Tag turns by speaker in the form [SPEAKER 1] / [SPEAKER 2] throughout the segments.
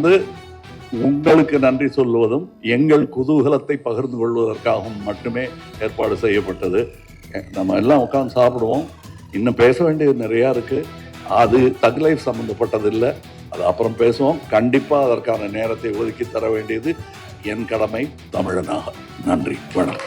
[SPEAKER 1] வந்து உங்களுக்கு நன்றி சொல்லுவதும் எங்கள் குதூகலத்தை பகிர்ந்து கொள்வதற்காகவும் மட்டுமே ஏற்பாடு செய்யப்பட்டது. நம்ம எல்லாம் உட்காந்து சாப்பிடுவோம். இன்னும் பேச வேண்டியது நிறையா இருக்கு. அது தக் லைஃப் சம்மந்தப்பட்டதில்லை அது அப்புறம் பேசுவோம். கண்டிப்பாக அதற்கான நேரத்தை ஒதுக்கி தர வேண்டியது என் கடமை. தமிழனாக. நன்றி. வணக்கம்.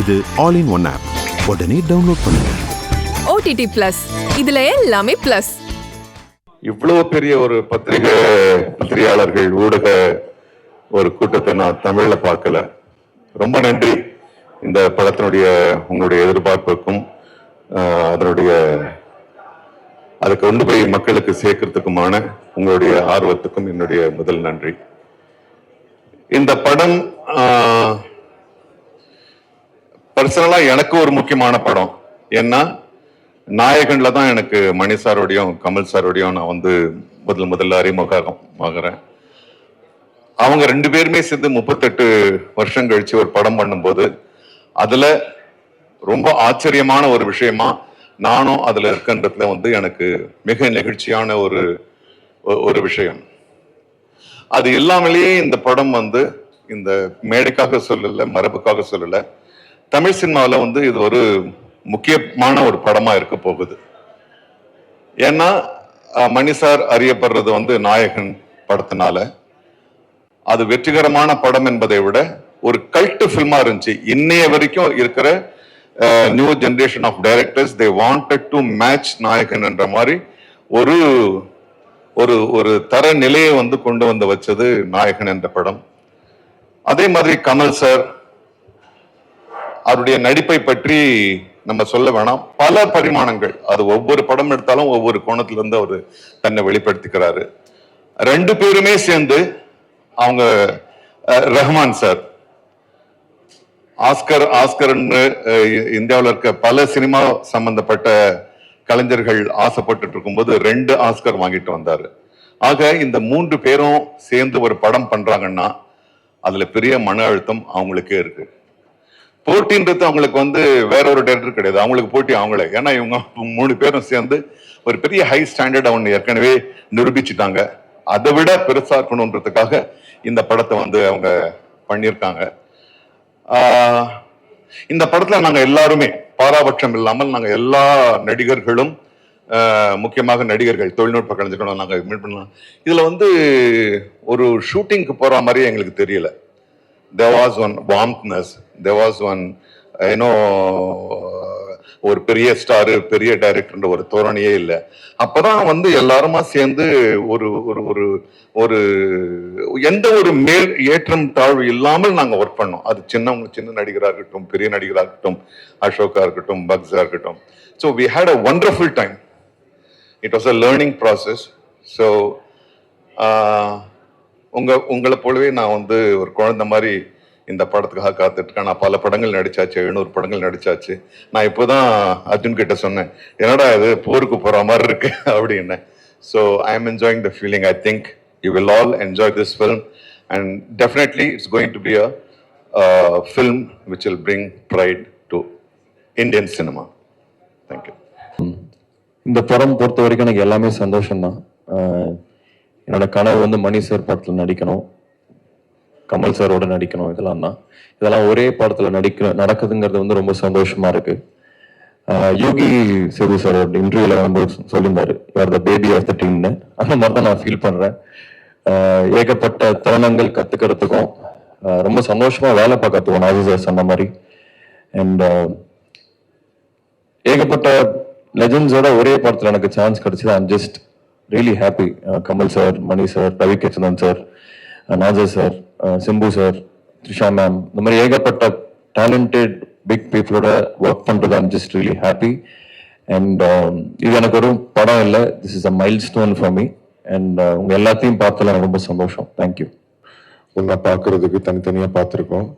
[SPEAKER 2] இது ஆல் இன் ஒன் ஆப் உடனே டவுன்லோட் பண்ணுங்க.
[SPEAKER 3] ஓடிடி பிளஸ் இதுல எல்லாமே பிளஸ்
[SPEAKER 4] இவ்வளவு பெரிய ஒரு பத்திரிகை பத்திரிகையாளர்கள் ஊடக ஒரு கூட்டத்தை நான் தமிழ்ல பார்க்கல. ரொம்ப நன்றி. இந்த படத்தினுடைய உங்களுடைய எதிர்பார்ப்புக்கும் அதனுடைய அதை கொண்டு போய் மக்களுக்கு சேர்க்கறதுக்குமான உங்களுடைய ஆர்வத்துக்கும் என்னுடைய முதல் நன்றி. இந்த படம் பர்சனலா எனக்கு ஒரு முக்கியமான படம். ஏன்னா நாயகன்ல தான் எனக்கு மணி சாரோடையும் கமல் சாரோடையும் நான் வந்து முதல் முதல்ல அறிமுகமாகிறேன். அவங்க ரெண்டு பேருமே சேர்ந்து முப்பத்தெட்டு வருஷம் கழிச்சு ஒரு படம் பண்ணும்போது அதுல ரொம்ப ஆச்சரியமான ஒரு விஷயமா நானும் அதுல இருக்கின்றதுல வந்து எனக்கு மிக நெகிழ்ச்சியான ஒரு ஒரு விஷயம். அது இல்லாமலேயே இந்த படம் வந்து இந்த மேடைக்காக சொல்லல மரபுக்காக சொல்லலை தமிழ் சினிமாவில் வந்து இது ஒரு முக்கியமான ஒரு படமா இருக்க போகுது. ஏன்னா மணிசார் மணி சார் அறியப்படுறது வந்து நாயகன் படத்தினால. அது வெற்றிகரமான படம் என்பதை விட ஒரு கல்ட்டு ஃபில்மா இருந்துச்சு. இன்னைய வரைக்கும் இருக்கிற new generation of directors they wanted to match Nayakan என்ற மாதிரி ஒரு ஒரு ஒரு தர நிலையை வந்து கொண்டு வந்து வச்சது நாயகன் என்ற படம். அதே மாதிரி கமல் சார் அவருடைய நடிப்பை பற்றி நம்ம சொல்ல வேணாம். பல பரிமாணங்கள். அது ஒவ்வொரு படம் எடுத்தாலும் ஒவ்வொரு கோணத்துல இருந்து அவர் தன்னை வெளிப்படுத்திக்கிறாரு. ரெண்டு பேருமே சேர்ந்து அவங்க ரஹ்மான் சார். ஆஸ்கர் ஆஸ்கர்னு இந்தியாவில் இருக்க பல சினிமா சம்பந்தப்பட்ட கலைஞர்கள் ஆசைப்பட்டுட்டு இருக்கும்போது ரெண்டு ஆஸ்கர் வாங்கிட்டு வந்தாரு. ஆக இந்த மூன்று பேரும் சேர்ந்து ஒரு படம் பண்றாங்கன்னா அதுல பெரிய மன அழுத்தம் அவங்களுக்கே இருக்கு. போட்டின்றது அவங்களுக்கு வந்து வேற ஒரு டேரக்டர் கிடையாது. அவங்களுக்கு போட்டி அவங்களே. ஏன்னா இவங்க மூணு பேரும் சேர்ந்து ஒரு பெரிய ஹை ஸ்டாண்டர்ட் அவங்க ஏற்கனவே நிரூபிச்சுட்டாங்க. அதை விட பெருசா இருக்கணுன்றதுக்காக இந்த படத்தை வந்து அவங்க பண்ணியிருக்காங்க. இந்த படத்துல நாங்க எல்லாருமே பாராபட்சம் இல்லாமல் நாங்க எல்லா நடிகர்களும் முக்கியமாக நடிகர்கள் தொழில்நுட்ப கலைஞர்களும் நாங்க மீட் பண்ணலாம். இதுல வந்து ஒரு ஷூட்டிங்க்கு போற மாதிரி எங்களுக்கு தெரியல. There was one warmthness. There was one uh, ஒரு பெரிய ஸ்டார் பெரிய டைரக்டர் ஒரு தோரணையே இல்லை. அப்பதான் வந்து எல்லாருமா சேர்ந்து ஒரு ஒரு ஒரு ஒரு எந்த ஒரு மேல் ஏற்றம் தாழ்வு இல்லாமல் நாங்கள் ஒர்க் பண்ணோம். அது சின்னவங்க சின்ன நடிகராக இருக்கட்டும் பெரிய நடிகராக இருக்கட்டும் அசோகா இருக்கட்டும் பக்ஸா இருக்கட்டும். So we had a wonderful time it was a learning process so உங்க உங்களை போலவே நான் வந்து ஒரு குழந்தை மாதிரி இந்த படத்துக்காக காத்துட்டு இருக்கேன் நான் பல படங்கள் நடிச்சாச்சு எழுநூறு படங்கள் நடிச்சாச்சு. நான் இப்போ தான் அர்ஜுன் கிட்ட சொன்னேன் என்னடா இது போருக்கு போகிற மாதிரி இருக்கு அப்படின்னு. So I am enjoying the feeling I think you will all enjoy this film and definitely it's going to be a film which will bring pride to Indian cinema thank you
[SPEAKER 5] இந்த படம் பொறுத்த வரைக்கும் எனக்கு எல்லாமே சந்தோஷம்தான். ஆஹ் என்னோட கனவு வந்து மணி சார் படத்தில் நடிக்கணும். கமல் சாரோட நடிக்கணும் இதெல்லாம் தான். இதெல்லாம் ஒரே படத்தில் நடிக்க நடக்குதுங்கிறது வந்து ரொம்ப சந்தோஷமா இருக்கு. யோகி சிறு சார் இன்டர்வியூல வந்து சொல்லியிருந்தாரு you're the baby of the டீம்னு அந்த மாதிரி தான் நான் ஃபீல் பண்றேன். ஏகப்பட்ட தருணங்கள் கத்துக்கிறதுக்கும் ரொம்ப சந்தோஷமா வேலை பார்க்கறதுக்கும் நாஜி சார் சொன்ன மாதிரி. அண்ட் ஏகப்பட்ட லெஜண்ட்ஸோட ஒரே படத்தில் எனக்கு சான்ஸ் கிடைச்சது. I'm just really happy Kamal sir Mani sir Ravi Krishnan sir Nassar sir. Simbu sir Trisha ma'am இந்த மாதிரி ஏகப்பட்ட டேலண்டட் பிக் பீப்புளோட ஒர்க் பண்ணுறது I'm just really happy and இது எனக்கு ஒரு படம் இல்லை this is a milestone for me and உங்க எல்லாத்தையும் பார்த்ததுல எனக்கு ரொம்ப சந்தோஷம். தேங்க்யூ
[SPEAKER 6] ஒன்றா பார்க்கறதுக்கு தனித்தனியாக பார்த்துருக்கோம்.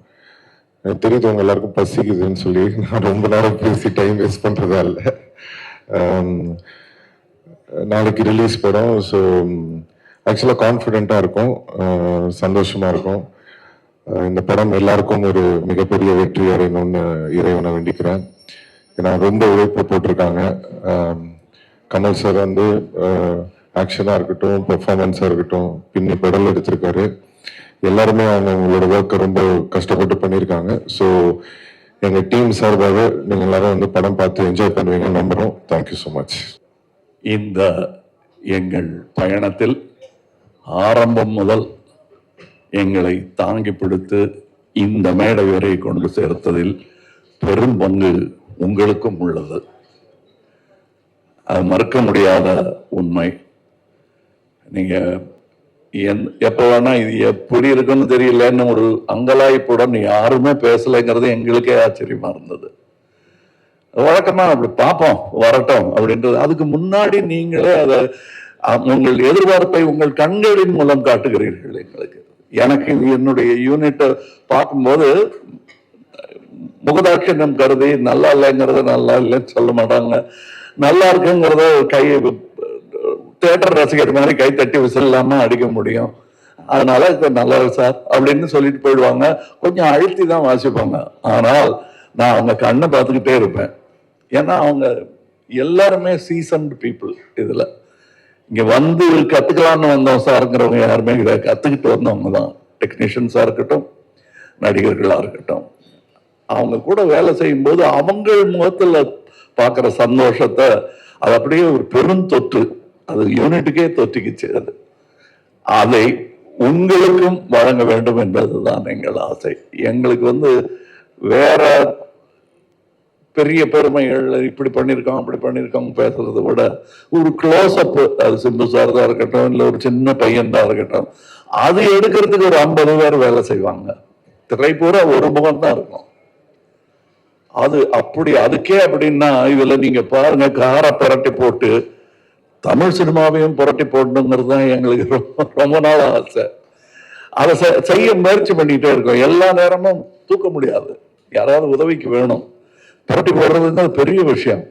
[SPEAKER 6] எனக்கு தெரியுது உங்க எல்லாருக்கும் பசிக்குதுன்னு சொல்லி நான் ரொம்ப நேரம் பேசி டைம் வேஸ்ட் பண்ணுறதா இல்லை. நாளைக்கு ரிலீஸ் படம் ஸோ ஆக்சுவலாக கான்ஃபிடெண்ட்டாக இருக்கும். சந்தோஷமாக இருக்கும். இந்த படம் எல்லாருக்கும் ஒரு மிகப்பெரிய வெற்றி அடையணும்னு இறைவனை வேண்டிக்கிறேன். ஏன்னா ரொம்ப உழைப்பு போட்டிருக்காங்க. கமல் சார் வந்து ஆக்ஷனாக இருக்கட்டும் பெர்ஃபார்மன்ஸாக இருக்கட்டும் பின்னி பெடல் எடுத்திருக்காரு எல்லாருமே அவங்க அவங்களோட ஒர்க்கை ரொம்ப கஷ்டப்பட்டு பண்ணியிருக்காங்க. ஸோ எங்கள் டீம் சார்பாக நீங்கள் எல்லாரும் வந்து படம் பார்த்து என்ஜாய் பண்ணுவீங்கன்னு நம்புகிறோம் தேங்க்யூ ஸோ மச்
[SPEAKER 1] இந்த எங்கள் பயணத்தில் ஆரம்பம் முதல் எங்களை தாங்கி பிடித்து இந்த மேடை வரை கொண்டு சேர்த்ததில் பெரும் பங்கு உங்களுக்கும் உள்ளது. அது மறுக்க முடியாத உண்மை. நீங்க எந்- எப்ப வேணா இது எப்படி இருக்குன்னு தெரியலன்னு ஒரு அங்கலாய்ப்புடன் யாருமே பேசலைங்கிறது எங்களுக்கே ஆச்சரியமா இருந்தது. வழக்கமாக அப்படி பார்ப்போம் வரட்டும் அப்படின்றது. அதுக்கு முன்னாடி நீங்களே அதை உங்கள் எதிர்பார்ப்பை உங்கள் கண்களின் மூலம் காட்டுகிறீர்கள் எங்களுக்கு. எனக்கு என்னுடைய யூனிட்டை பார்க்கும்போது முகதாட்சண்யம் கருதி நல்லா இல்லைங்கிறத நல்லா இல்லைன்னு சொல்ல மாட்டாங்க. நல்லா இருக்குங்கிறத கை தேட்டர் ரசிகர் மாதிரி கை தட்டி விசில்லாம அடிக்க முடியும். அதனால இப்போ நல்லா இருக்கு சார் அப்படின்னு சொல்லிட்டு போயிடுவாங்க. கொஞ்சம் அழுத்தி தான் வாசிப்பாங்க. ஆனால் நான் அவங்க கண்ணை பார்த்துக்கிட்டே இருப்பேன். ஏன்னா அவங்க எல்லாருமே சீசன்ட் பீப்புள் இதில். இங்க வந்து கத்துக்கலாம்னு வந்தோம் சாருங்கிறவங்க யாருமே கிடையாது. கத்துக்கிட்டு வந்தவங்க தான். டெக்னீஷியன்ஸா இருக்கட்டும் நடிகர்களா இருக்கட்டும். அவங்க கூட வேலை செய்யும்போது அவங்க முகத்துல பார்க்குற சந்தோஷத்தை அது அப்படியே ஒரு பெரும் தொற்று. அது யூனிட்டுக்கே தொற்றுக்குச்சு அது. அதை உங்களுக்கும் வழங்க வேண்டும் என்பதுதான் எங்கள் ஆசை. எங்களுக்கு வந்து வேற பெரிய பெருமைகள் இப்படி பண்ணியிருக்கோம் அப்படி பண்ணியிருக்கோம் பேசுறதை விட ஒரு க்ளோஸ் அப் அது சிம்பு சார் தான் இருக்கட்டும் இல்லை ஒரு சின்ன பையன் தான் இருக்கட்டும் அது எடுக்கிறதுக்கு ஒரு ஐம்பது பேர் வேலை செய்வாங்க. திரை பூரா ஒரு முகம் தான் இருக்கும். அது அப்படி அதுக்கே அப்படின்னா இதுல நீங்க பாருங்க காரை புரட்டி போட்டு தமிழ் சினிமாவையும் புரட்டி போடணுங்கிறது தான் எங்களுக்கு ரொம்ப ரொம்ப நாள் ஆசை. அதை செ- செய்ய முயற்சி பண்ணிகிட்டே இருக்கோம். எல்லா நேரமும் தூக்க முடியாது. யாராவது உதவிக்கு வேணும். புரட்டி போடுறதுங்கிறது பெரிய விஷயம்.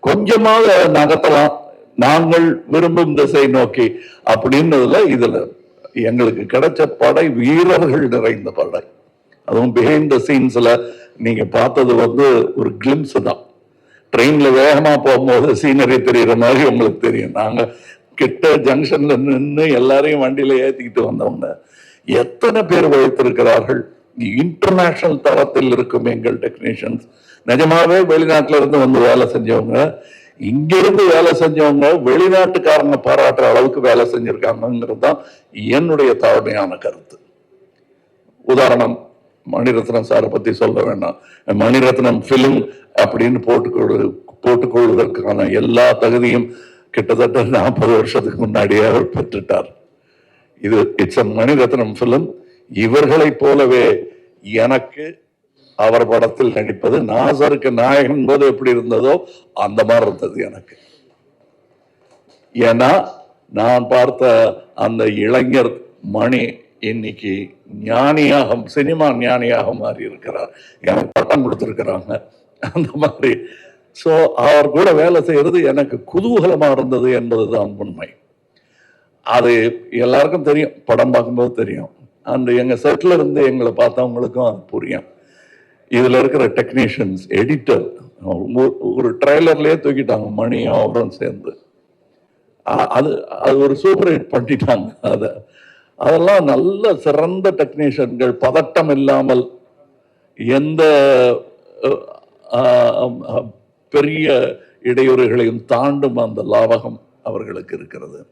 [SPEAKER 1] கொஞ்சமாக நகர்த்தலாம். நாங்கள் விரும்பும் திசை நோக்கி அப்படின்றதுல இதுல எங்களுக்கு கிடைச்ச படை வீரர்கள் நிறைந்த படை. அதுவும் பிஹைண்ட் த சீன்ஸ்ல நீங்க பார்த்தது வந்து ஒரு கிளிம்ஸ் தான். ட்ரெயின்ல வேகமா போகும்போது சீனரி தெரியுற மாதிரி உங்களுக்கு தெரியும். நாங்க கிட்ட ஜங்ஷன்ல நின்று எல்லாரையும் வண்டியில ஏத்திக்கிட்டு வந்தவங்க. எத்தனை பேர் வைத்திருக்கிறார்கள் இன்டர்நேஷனல் தரத்தில் இருக்கும் எங்கள் டெக்னீஷியன்ஸ் நிஜமாவே வெளிநாட்டுல இருந்து வந்து வேலை செஞ்சவங்க இங்கிருந்து வேலை செஞ்சவங்க வெளிநாட்டுக்காரங்க பாராட்டுற அளவுக்கு வேலை செஞ்சிருக்காங்கிறது தான் என்னுடைய தாழ்மையான கருத்து. உதாரணம் மணிரத்னம் சாரை பத்தி சொல்ல வேண்டாம். மணிரத்னம் பிலிம் அப்படின்னு போட்டுக்கொடு போட்டுக்கொள்வதற்கான எல்லா தகுதியும் கிட்டத்தட்ட நாற்பது வருஷத்துக்கு முன்னாடியே அவர் பெற்றுட்டார். இது இட்ஸ் அ மணிரத்னம் பிலிம் இவர்களைப் போலவே எனக்கு அவர் படத்தில் நடிப்பது நாசருக்கு நாயகன் போது எப்படி இருந்ததோ அந்த மாதிரி இருந்தது எனக்கு. ஏன்னா நான் பார்த்த அந்த இளைஞர் மணி இன்னைக்கு ஞானியாக சினிமா ஞானியாக மாறி இருக்கிறார். எனக்கு பட்டம் கொடுத்துருக்கிறாங்க. அந்த மாதிரி. ஸோ அவர் கூட வேலை செய்கிறது எனக்கு குதூகலமாக இருந்தது என்பதுதான் உண்மை. அது எல்லாருக்கும் தெரியும். படம் பார்க்கும்போது தெரியும். அந்த எங்கள் செட்டில் இருந்து எங்களை பார்த்தவங்களுக்கும் அது புரியும். இதுல இருக்கிற டெக்னீஷியன்ஸ் எடிட்டர் ஒரு- ட்ரைலர்லேயே தூக்கிட்டாங்க மணியும் அவரும் சேர்ந்து. அது அது ஒரு சூப்பர் ஹிட் பண்ணிட்டாங்க அதை. அதெல்லாம் நல்ல சிறந்த டெக்னீஷியன்கள் பதட்டம் இல்லாமல் எந்த பெரிய இடையூறுகளையும் தாண்டும் அந்த லாவகம் அவர்களுக்கு இருக்கிறது.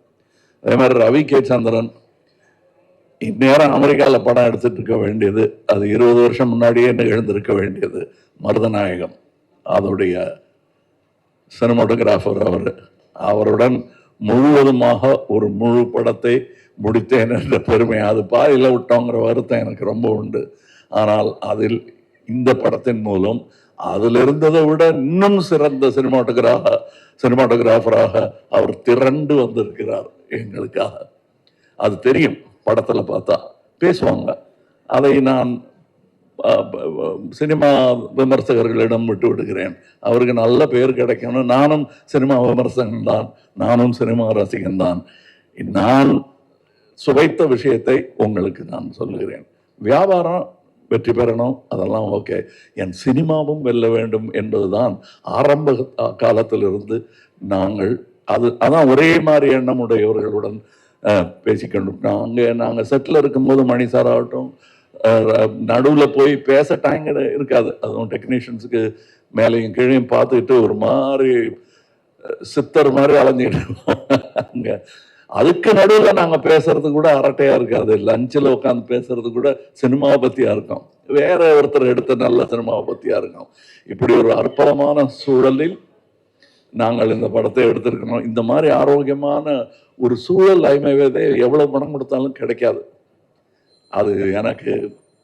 [SPEAKER 1] அதே மாதிரி ரவி கே சந்திரன் இந்நேரம் அமெரிக்காவில் படம் எடுத்துகிட்டு இருக்க வேண்டியது அது இருபது வருஷம் முன்னாடியே நிகழ்ந்திருக்க வேண்டியது மருதநாயகம். அதோடைய சினிமாட்டோகிராஃபர் அவர். அவருடன் முழுவதுமாக ஒரு முழு படத்தை முடித்தேன் என்ற பெருமை. அது பாதியில் விட்டோங்கிற வருத்தம் எனக்கு ரொம்ப உண்டு. ஆனால் அதில் இந்த படத்தின் மூலம் அதில் இருந்ததை விட இன்னும் சிறந்த சினிமாட்டோகிராக சினிமாட்டோகிராஃபராக அவர் திரண்டு வந்திருக்கிறார் எங்களுக்காக. அது தெரியும். படத்தில் பார்த்தா பேசுவாங்க. அதை நான் சினிமா விமர்சகர்களிடம் விட்டு விடுகிறேன். அவருக்கு நல்ல பேர் கிடைக்கணும் நானும் சினிமா விமர்சகன் தான். நானும் சினிமா ரசிகன் தான். நான் சுவைத்த விஷயத்தை உங்களுக்கு நான் சொல்லுகிறேன். வியாபாரம் வெற்றி பெறணும் அதெல்லாம் ஓகே. என் சினிமாவும் வெல்ல வேண்டும் என்பதுதான் ஆரம்ப காலத்திலிருந்து நாங்கள் அது அதான் ஒரே மாதிரி எண்ணமுடையவர்களுடன் பேசிக்கொண்டு நாங்கள் நாங்கள் செட்டில் இருக்கும்போது மணி சார் ஆகட்டும் நடுவில் போய் பேச டைம் இருக்காது. அதுவும் டெக்னீஷியன்ஸுக்கு மேலேயும் கீழையும் பார்த்துக்கிட்டு ஒரு மாதிரி சித்தர் மாதிரி அலைஞ்சிக்கிட்டு அங்கே அதுக்கு நடுவில் நாங்கள் பேசுறது கூட அரட்டையாக இருக்காது. லஞ்சில் உட்காந்து பேசுறது கூட சினிமாவை பற்றியாக இருக்கும். வேற ஒருத்தர் எடுத்த நல்ல சினிமாவை பற்றியாக இருக்கும். இப்படி ஒரு அற்புதமான சூழலில் நாங்கள் இந்த படத்தை எடுத்திருக்கணும் இந்த மாதிரி ஆரோக்கியமான ஒரு சூழல் ஐமைவதே எவ்வளவு பணம் கொடுத்தாலும் கிடைக்காது. அது எனக்கு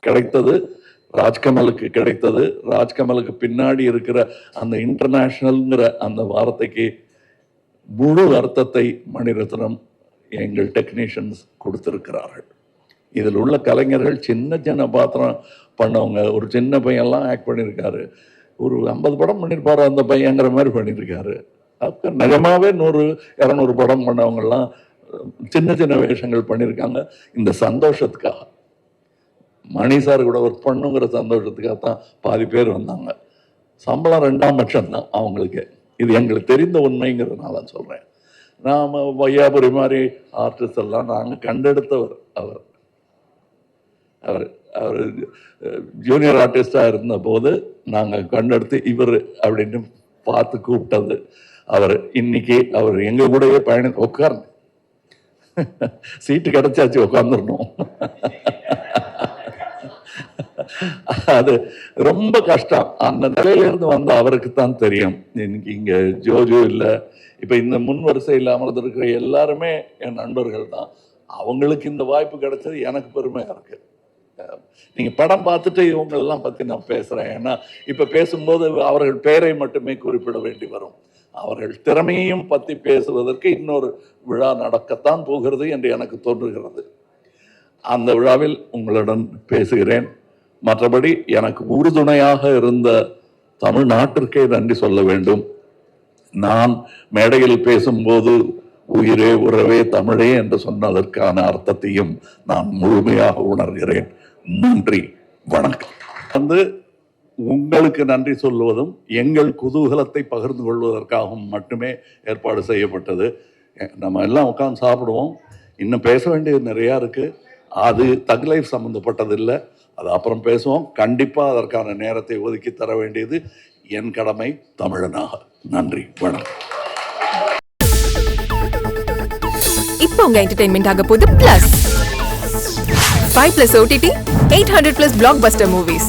[SPEAKER 1] கிடைத்தது ராஜ்கமலுக்கு கிடைத்தது. ராஜ்கமலுக்கு பின்னாடி இருக்கிற அந்த இன்டர்நேஷ்னல்ங்கிற அந்த வார்த்தைக்கு முழு அர்த்தத்தை மணிரத்னம் எங்கள் டெக்னீஷியன்ஸ் கொடுத்திருக்கிறார்கள். இதில் உள்ள கலைஞர்கள் சின்ன சின்ன பாத்திரம் பண்ணவங்க ஒரு சின்ன பையன்லாம் ஆக்ட் பண்ணியிருக்காரு. ஒரு ஐம்பது படம் பண்ணியிருப்பார் அந்த பையங்கிற மாதிரி பண்ணியிருக்காரு. அப்ப நிஜமாவே நூறு இரநூறு படம் பண்ணவங்கெல்லாம் சின்ன சின்ன வேஷங்கள் பண்ணியிருக்காங்க. இந்த சந்தோஷத்துக்காக. மணி சார் கூட ஒர்க் பண்ணுங்கிற சந்தோஷத்துக்காக தான் பாதி பேர் வந்தாங்க. சம்பளம் ரெண்டாம் பட்சம் தான் அவங்களுக்கு. இது எங்களுக்கு தெரிந்த உண்மைங்கிறதுனால சொல்கிறேன் நாம் வையாபுரி மாதிரி ஆர்டிஸ்ட் எல்லாம் நாங்கள் கண்டெடுத்தவர் அவர். அவர் அவர் ஜூனியர் ஆர்டிஸ்டாக இருந்த போது நாங்கள் கண்டெடுத்து இவர் அப்படின்னு பார்த்து கூப்பிட்டது. அவர் இன்னைக்கு அவர் எங்கள் கூடவே பயண உட்கார்ந்து. சீட்டு கிடைச்சாச்சு உட்காந்துடணும் அது ரொம்ப கஷ்டம். அந்த நிலையில இருந்து வந்த அவருக்கு தான் தெரியும். இன்னைக்கு இங்க ஜோஜோ இல்ல. இப்ப இந்த முன் இல்லாமல் இருந்திருக்க எல்லாருமே என் நண்பர்கள் தான். அவங்களுக்கு இந்த வாய்ப்பு கிடைச்சது எனக்கு பெருமையா இருக்கு. நீங்கள் நீங்க படம் பார்த்துட்டு இவங்களெல்லாம் பற்றி பத்தி நான் பேசுறேன். ஏன்னா இப்ப பேசும்போது அவர்கள் பெயரை மட்டுமே குறிப்பிட வேண்டி வரும். அவர்கள் திறமையையும் பற்றி பேசுவதற்கு இன்னொரு விழா நடக்கத்தான் போகிறது என்று எனக்கு தோன்றுகிறது. அந்த விழாவில் உங்களுடன் பேசுகிறேன். மற்றபடி எனக்கு உறுதுணையாக இருந்த தமிழ்நாட்டிற்கே நன்றி சொல்ல வேண்டும். நான் மேடையில் பேசும்போது உயிரே உறவே தமிழே என்று சொன்னதற்கான அர்த்தத்தையும் நான் முழுமையாக உணர்கிறேன். நன்றி. வணக்கம். வந்து உங்களுக்கு நன்றி சொல்லுவதும் எங்கள் குதூகலத்தை பகிர்ந்து கொள்வதற்காகவும் மட்டுமே ஏற்பாடு செய்யப்பட்டது. நம்ம எல்லாம் உட்காந்து சாப்பிடுவோம். இன்னும் பேச வேண்டியது நிறையா இருக்குது அது தக் லைஃப் சம்மந்தப்பட்டது இல்லை அது அப்புறம் பேசுவோம். கண்டிப்பாக அதற்கான நேரத்தை ஒதுக்கி தர வேண்டியது என் கடமை தமிழனாக. நன்றி. வணக்கம்.
[SPEAKER 3] இப்போ உங்க என்டர்டைன்மெண்ட் ஆக போது plus five plus OTT eight hundred plus blockbuster movies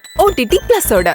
[SPEAKER 3] OTT பிளஸோட